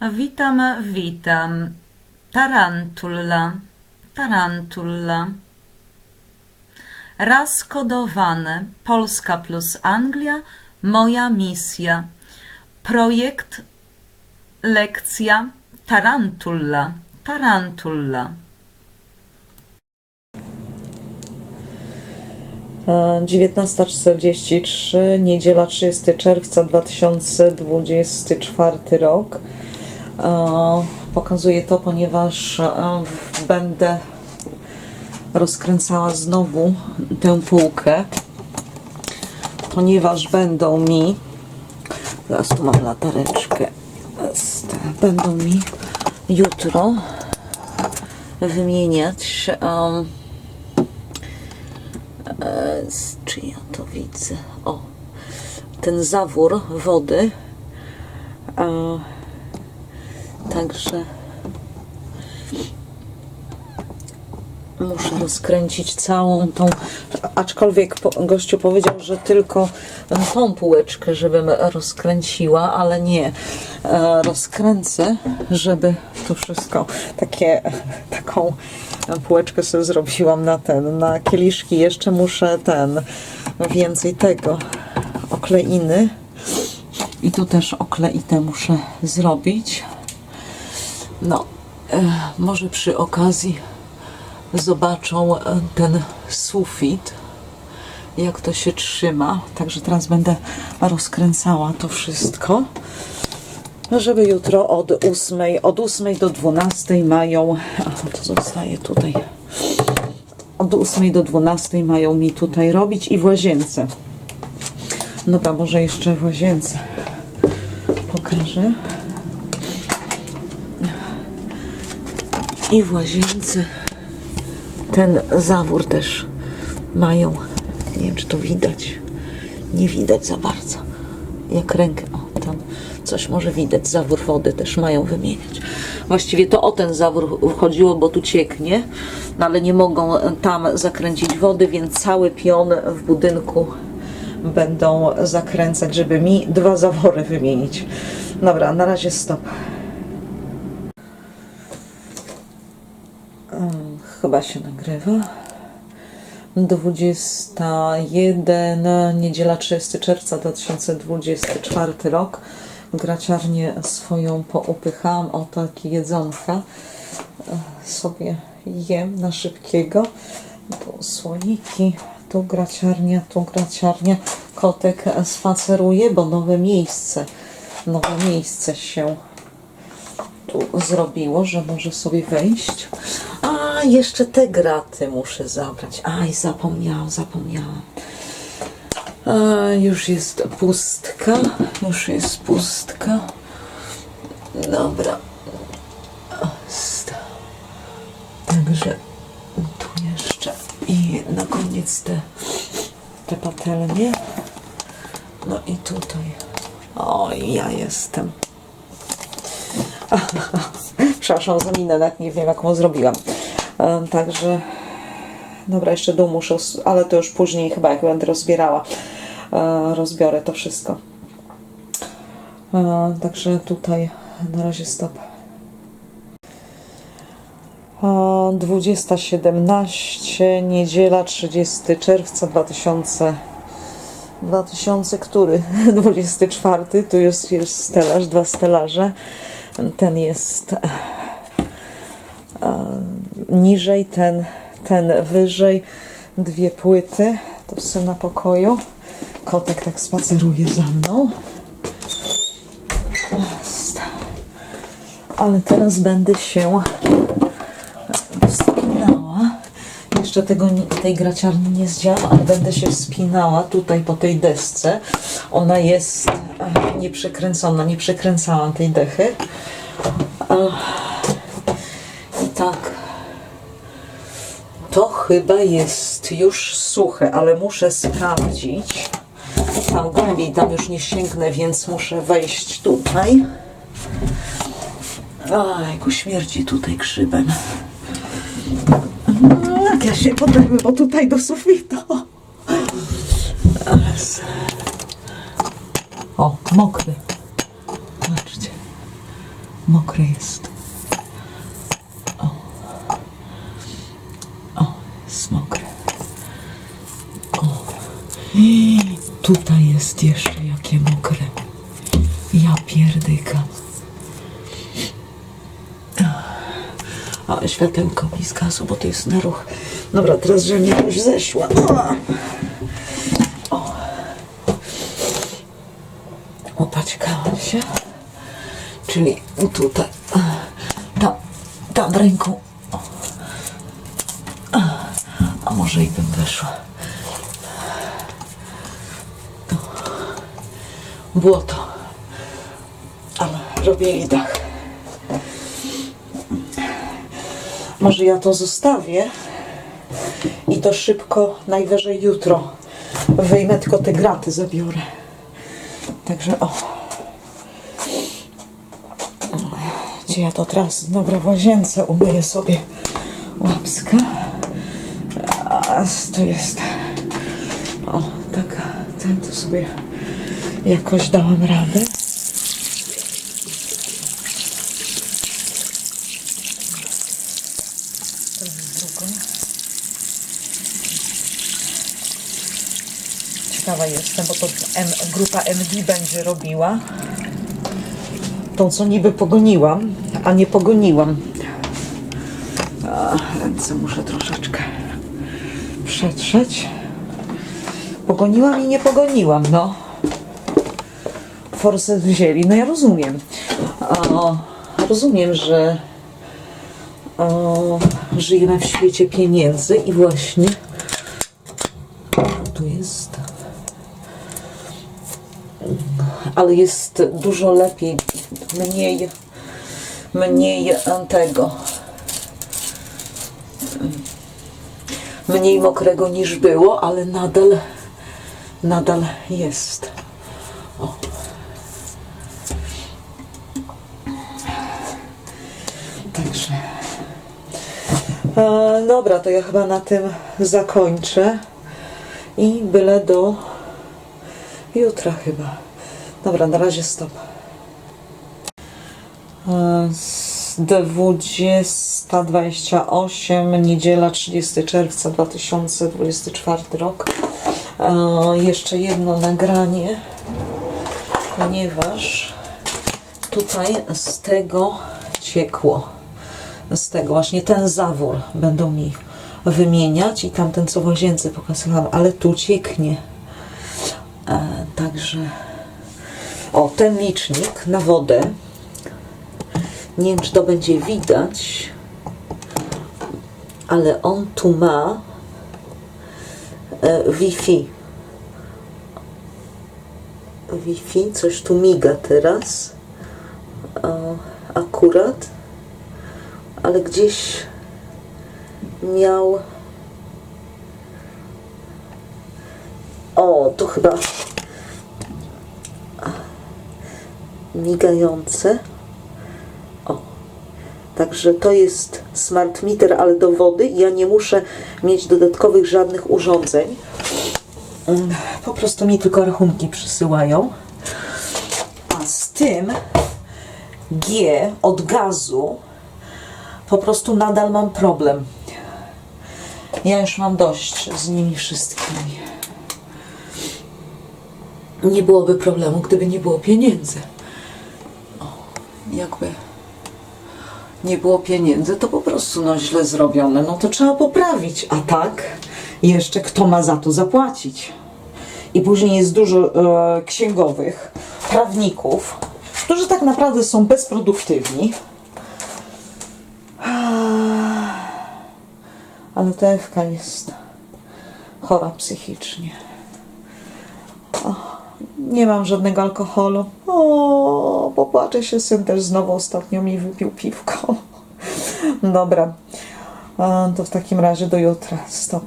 Witam, witam. Tarantula, tarantula. Raz kodowane. Polska plus Anglia. Moja misja. Projekt, lekcja, tarantula, tarantula. E, 19.43, niedziela 30 czerwca 2024 rok. E, Pokazuję to, ponieważ e, będę rozkręcała znowu tę półkę, ponieważ będą mi, zaraz tu mam latareczkę, będą mi jutro wymieniać em, z- czy ja to widzę? O, ten zawór wody. E, także muszę rozkręcić całą tą. Aczkolwiek gościu powiedział, że tylko tą półeczkę, żebym rozkręciła, ale nie. E, rozkręcę, żeby to wszystko takie, taką półeczkę sobie zrobiłam na ten, na kieliszki. Jeszcze muszę ten, więcej tego okleiny. I tu też okleitę muszę zrobić. No, e, może przy okazji zobaczą e, ten sufit, jak to się trzyma. Także teraz będę rozkręcała to wszystko, żeby jutro od 8, od 8 do 12 mają, a to zostaje tutaj, od 8 do 12 mają mi tutaj robić i w łazience. Dobra, może jeszcze w łazience pokażę. I w łazience ten zawór też mają. Nie wiem, czy to widać. Nie widać za bardzo. Jak rękę. O, tam coś może widać. Zawór wody też mają wymieniać. Właściwie to o ten zawór chodziło, bo tu cieknie, no ale nie mogą tam zakręcić wody, więc cały pion w budynku będą zakręcać, żeby mi dwa zawory wymienić. Dobra, na razie stop. Chyba się nagrywa. 21, niedziela 30 czerwca 2024 rok. Graciarnię swoją poupychałam o takie jedzonka. E, Sobie jem na szybkiego. Tu słoiki, tu graciarnia, tu graciarnia. Kotek spaceruje, bo nowe miejsce, nowe miejsce się tu zrobiło, że może sobie wejść. A, jeszcze te graty muszę zabrać. Aj, zapomniałam, zapomniałam. A, już jest pustka, już jest pustka. Dobra. Także tu jeszcze i na koniec te, te patelnie. No i tutaj. Oj, ja jestem. Przepraszam za minę, nawet nie wiem jaką zrobiłam. Także, dobra, jeszcze dół muszę, ale to już później chyba jak będę rozbierała, e, rozbiorę to wszystko. E, Także tutaj na razie stop. E, 20.17, niedziela 30 czerwca 2000 2000 który? 24, tu jest, jest stelaż, dwa stelaże. Ten jest e, niżej, ten, ten wyżej. Dwie płyty. To są na pokoju. Kotek tak spaceruje za mną. Ale teraz będę się wspinała. Jeszcze tego, tej graciarni nie zdziałam, ale będę się wspinała tutaj po tej desce. Ona jest e, nieprzekręcona, nie przekręcałam tej dechy. E, I tak. To chyba jest już suche, ale muszę sprawdzić. Tam głębiej, tam już nie sięgnę, więc muszę wejść tutaj. Ojku, śmierdzi tutaj grzybem. Jak ja się podejmę, bo tutaj do sufitu. O, mokry. Zobaczcie. Mokre jest. O. O, jest mokre. O. I tutaj jest jeszcze jakie mokre. Ja pierdykam. A światełko mi zgasło, bo to jest na ruch. Dobra, teraz, że już zeszła. O. Opaćkałam się. Czyli tutaj. Tam, tam ręką. A może i bym weszła. Błoto. Ale robili dach. Może ja to zostawię i to szybko, najwyżej jutro wyjmę, tylko te graty zabiorę. Także o. Gdzie ja to teraz? Dobra, w łazience umyję sobie łapska. A tu jest. O, taka, ten to sobie jakoś dałam radę. Ciekawa jestem, bo to M, grupa MD będzie robiła. Tą, co niby pogoniłam, a nie pogoniłam. Ręce muszę troszeczkę przetrzeć. Pogoniłam i nie pogoniłam, no. Forset wzięli, no ja rozumiem. O, rozumiem, że o, żyjemy w świecie pieniędzy i właśnie tu jest. Ale jest dużo lepiej, mniej, mniej tego. Mniej mokrego niż było, ale nadal, nadal jest. E, dobra, to ja chyba na tym zakończę. I byle do jutra chyba. Dobra, na razie stop. E, z 20.28, niedziela 30 czerwca 2024 rok. E, jeszcze jedno nagranie, ponieważ tutaj z tego ciekło. Z tego właśnie ten zawór będą mi wymieniać i tamten co łazience pokazywałam, ale tu cieknie. E, także o, ten licznik na wodę. Nie wiem, czy to będzie widać, ale on tu ma e, Wi-Fi. Wi-Fi, coś tu miga teraz. Akurat, ale gdzieś miał. O, to chyba migające. O, także to jest smart meter, ale do wody. Ja nie muszę mieć dodatkowych żadnych urządzeń. Po prostu mi tylko rachunki przysyłają. A z tym G od gazu po prostu nadal mam problem. Ja już mam dość z nimi wszystkimi. Nie byłoby problemu, gdyby nie było pieniędzy. O, jakby nie było pieniędzy, to po prostu no źle zrobione, no to trzeba poprawić. A tak, jeszcze kto ma za to zapłacić? I później jest dużo e, księgowych, prawników, którzy tak naprawdę są bezproduktywni. Ale ta Ewka jest chora psychicznie. Nie mam żadnego alkoholu. O, popłaczę się, syn też znowu ostatnio mi wypił piwko. Dobra, E, to w takim razie do jutra. Stop.